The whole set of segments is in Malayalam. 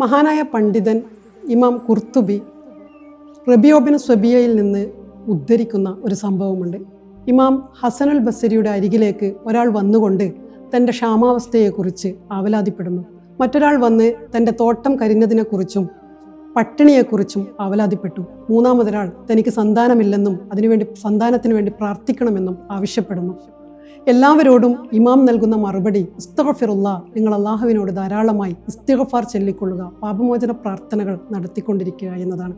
മഹാനായ പണ്ഡിതൻ ഇമാം കുർത്തുബി റബിയോബിൻ സ്വബിയയിൽ നിന്ന് ഉദ്ധരിക്കുന്ന ഒരു സംഭവമുണ്ട്. ഇമാം ഹസനുൽ ബസരിയുടെ അരികിലേക്ക് ഒരാൾ വന്നുകൊണ്ട് തന്റെ ക്ഷാമാവസ്ഥയെക്കുറിച്ച് ആവലാതിപ്പെടുന്നു. മറ്റൊരാൾ വന്ന് തന്റെ തോട്ടം കരിഞ്ഞതിനെക്കുറിച്ചും പട്ടിണിയെക്കുറിച്ചും ആവലാതിപ്പെട്ടു. മൂന്നാമതൊരാൾ തനിക്ക് സന്താനമില്ലെന്നും അതിനുവേണ്ടി സന്താനത്തിന് വേണ്ടി പ്രാർത്ഥിക്കണമെന്നും ആവശ്യപ്പെടുന്നു. എല്ലാവരോടും ഇമാം നൽകുന്ന മറുപടി ഇസ്തഗഫിറുള്ള നിങ്ങൾ അള്ളാഹുവിനോട് ധാരാളമായി ഇസ്തിഗഫാർ ചൊല്ലിക്കൊള്ളുക പാപമോചന പ്രാർത്ഥനകൾ നടത്തിക്കൊണ്ടിരിക്കുക എന്നതാണ്.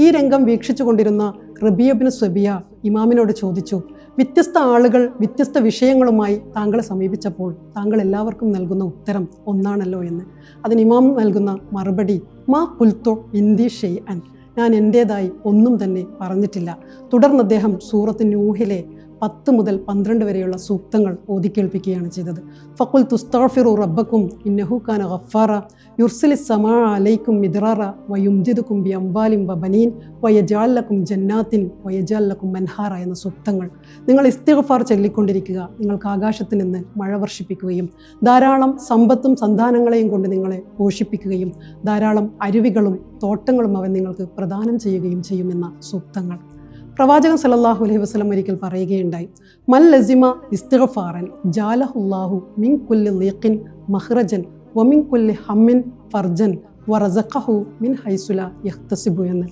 ഈ രംഗം വീക്ഷിച്ചു കൊണ്ടിരുന്ന റബിയബിന് സബിയ ഇമാമിനോട് ചോദിച്ചു വ്യത്യസ്ത ആളുകൾ വ്യത്യസ്ത വിഷയങ്ങളുമായി താങ്കളെ സമീപിച്ചപ്പോൾ താങ്കൾ എല്ലാവർക്കും നൽകുന്ന ഉത്തരം ഒന്നാണല്ലോ എന്ന്. അതിന് ഇമാം നൽകുന്ന മറുപടി മാ കുൽത്തോ ഇന്ദി ഷെയ് അൻ. ഞാൻ എന്റേതായി ഒന്നും തന്നെ പറഞ്ഞിട്ടില്ല. തുടർന്ന് അദ്ദേഹം സൂറത്ത് നൂഹിലെ പത്ത് മുതൽ പന്ത്രണ്ട് വരെയുള്ള സൂക്തങ്ങൾ ഓതിക്കേൾപ്പിക്കുകയാണ് ചെയ്തത്. ഫക്കുൽ തുസ്താഫിറു റബ്ബക്കും ഇന്നഹു ഖാൻ ഗഫാറ യുർസലി സമാ അലൈക്കും മിദ്റാറ വയുംജിദുക്കും ബി അംബാലിം വ ബനീൻ വയജാലക്കും ജന്നാത്തിൻ വയജാലക്കും മൻഹാറ എന്ന സൂക്തങ്ങൾ. നിങ്ങൾ ഇസ്തിഗഫാർ ചൊല്ലിക്കൊണ്ടിരിക്കുക. നിങ്ങൾക്ക് ആകാശത്ത് നിന്ന് മഴ വർഷിപ്പിക്കുകയും ധാരാളം സമ്പത്തും സന്താനങ്ങളെയും കൊണ്ട് നിങ്ങളെ പോഷിപ്പിക്കുകയും ധാരാളം അരുവികളും തോട്ടങ്ങളും അവൻ നിങ്ങൾക്ക് പ്രദാനം ചെയ്യുകയും ചെയ്യുമെന്ന സൂക്തങ്ങൾ. പ്രവാചകൻ സലല്ലാഹു അലൈഹി വസ്ലം ഒരിക്കൽ പറയുകയുണ്ടായി മൽ ലസിമ ഇസ്തിഗഫാറൻ ജാലഹുല്ലാഹു മിൻ കുല്ലി ലീഖിൻ മഹ്റജൻ വമിൻ കുല്ലി ഹമ്മിൻ ഫർജൻ വറസഖഹു മിൻ ഹൈസുല യഹ്തസിബു എന്ന്.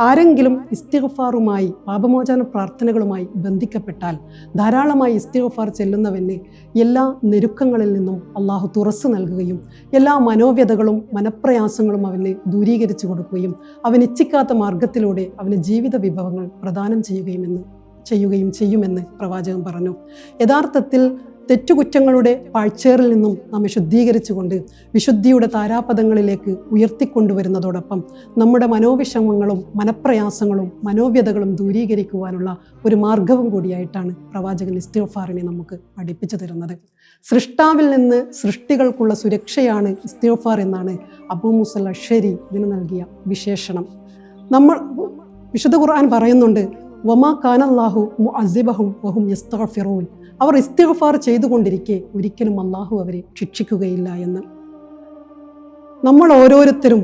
ആരെങ്കിലും ഇസ്തിഗ്ഫാറുമായി പാപമോചന പ്രാർത്ഥനകളുമായി ബന്ധിക്കപ്പെട്ടാൽ ധാരാളമായി ഇസ്തിഗ്ഫാർ ചെല്ലുന്നവന് എല്ലാ നെരുക്കങ്ങളിൽ നിന്നും അള്ളാഹു തുറസ് നൽകുകയും എല്ലാ മനോവ്യതകളും മനപ്രയാസങ്ങളും അവന് ദൂരീകരിച്ചു കൊടുക്കുകയും അവൻ ഇച്ഛിക്കാത്ത മാർഗത്തിലൂടെ അവന് ജീവിത വിഭവങ്ങൾ പ്രദാനം ചെയ്യുകയുമെന്ന് ചെയ്യുകയും ചെയ്യുമെന്ന് പ്രവാചകൻ പറഞ്ഞു. യഥാർത്ഥത്തിൽ തെറ്റുകുറ്റങ്ങളുടെ പാഴ്ചേറിൽ നിന്നും നമ്മെ ശുദ്ധീകരിച്ചുകൊണ്ട് വിശുദ്ധിയുടെ താരാപഥങ്ങളിലേക്ക് ഉയർത്തിക്കൊണ്ടുവരുന്നതോടൊപ്പം നമ്മുടെ മനോവിഷമങ്ങളും മനപ്രയാസങ്ങളും മനോവ്യതകളും ദൂരീകരിക്കുവാനുള്ള ഒരു മാർഗവും കൂടിയായിട്ടാണ് പ്രവാചകൻ ഇസ്തിഫാറിനെ നമുക്ക് പഠിപ്പിച്ചു തരുന്നത്. സൃഷ്ടാവിൽ നിന്ന് സൃഷ്ടികൾക്കുള്ള സുരക്ഷയാണ് ഇസ്തിഫാർ എന്നാണ് അബൂ മുസൽ അഷരി ഇതിന് നൽകിയ വിശേഷണം. നമ്മൾ വിശുദ്ധ ഖുർആൻ പറയുന്നുണ്ട് വമാ കാനല്ലാഹു മുഅസിബഹും വഹും യസ്തഗ്ഫിറൂൻ. അവർ ഇസ്തിഗ്ഫാർ ചെയ്തുകൊണ്ടിരിക്കെ ഒരിക്കലും അള്ളാഹു അവരെ ശിക്ഷിക്കുകയില്ല എന്ന്. നമ്മൾ ഓരോരുത്തരും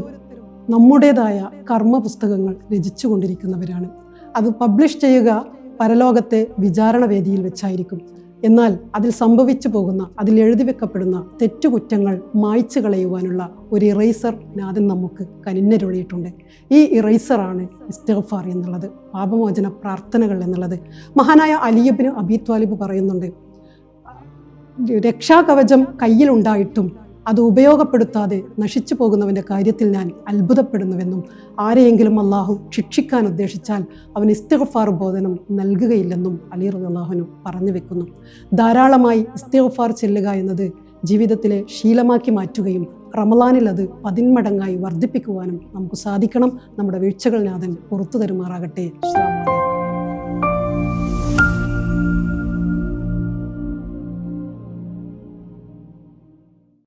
നമ്മുടേതായ കർമ്മ പുസ്തകങ്ങൾ രചിച്ചു കൊണ്ടിരിക്കുന്നവരാണ് അത് പബ്ലിഷ് ചെയ്യുക പരലോകത്തെ വിചാരണ വേദിയിൽ വെച്ചായിരിക്കും. എന്നാൽ അതിൽ സംഭവിച്ചു പോകുന്ന അതിൽ എഴുതി വെക്കപ്പെടുന്ന തെറ്റുകുറ്റങ്ങൾ മായ്ച്ചു കളയുവാനുള്ള ഒരു ഇറൈസർ നാഥൻ നമുക്ക് കനിഞ്ഞരുളിയിട്ടുണ്ട് ഈ ഇറൈസറാണ് ഇസ്തഫാർ എന്നുള്ളത് പാപമോചന പ്രാർത്ഥനകൾ എന്നുള്ളത്. മഹാനായ അലിയബിന് അബി ത്വാലിബ് പറയുന്നുണ്ട് രക്ഷാകവചം കയ്യിലുണ്ടായിട്ടും അത് ഉപയോഗപ്പെടുത്താതെ നശിച്ചു പോകുന്നവന്റെ കാര്യത്തിൽ ഞാൻ അത്ഭുതപ്പെടുന്നുവെന്നും ആരെയെങ്കിലും അള്ളാഹു ശിക്ഷിക്കാൻ ഉദ്ദേശിച്ചാൽ അവൻ ഇസ്തിഗഫാർ ബോധനം നൽകുകയില്ലെന്നും അലി അള്ളാഹുനു പറഞ്ഞു വെക്കുന്നു. ധാരാളമായി ഇസ്തിഗഫാർ ചെല്ലുക എന്നത് ജീവിതത്തിലെ ശീലമാക്കി മാറ്റുകയും റമലാനിൽ അത് പതിന്മടങ്ങായി വർദ്ധിപ്പിക്കുവാനും നമുക്ക് സാധിക്കണം. നമ്മുടെ വീഴ്ചകൾ നാഥൻ പുറത്തു തരുമാറാകട്ടെ.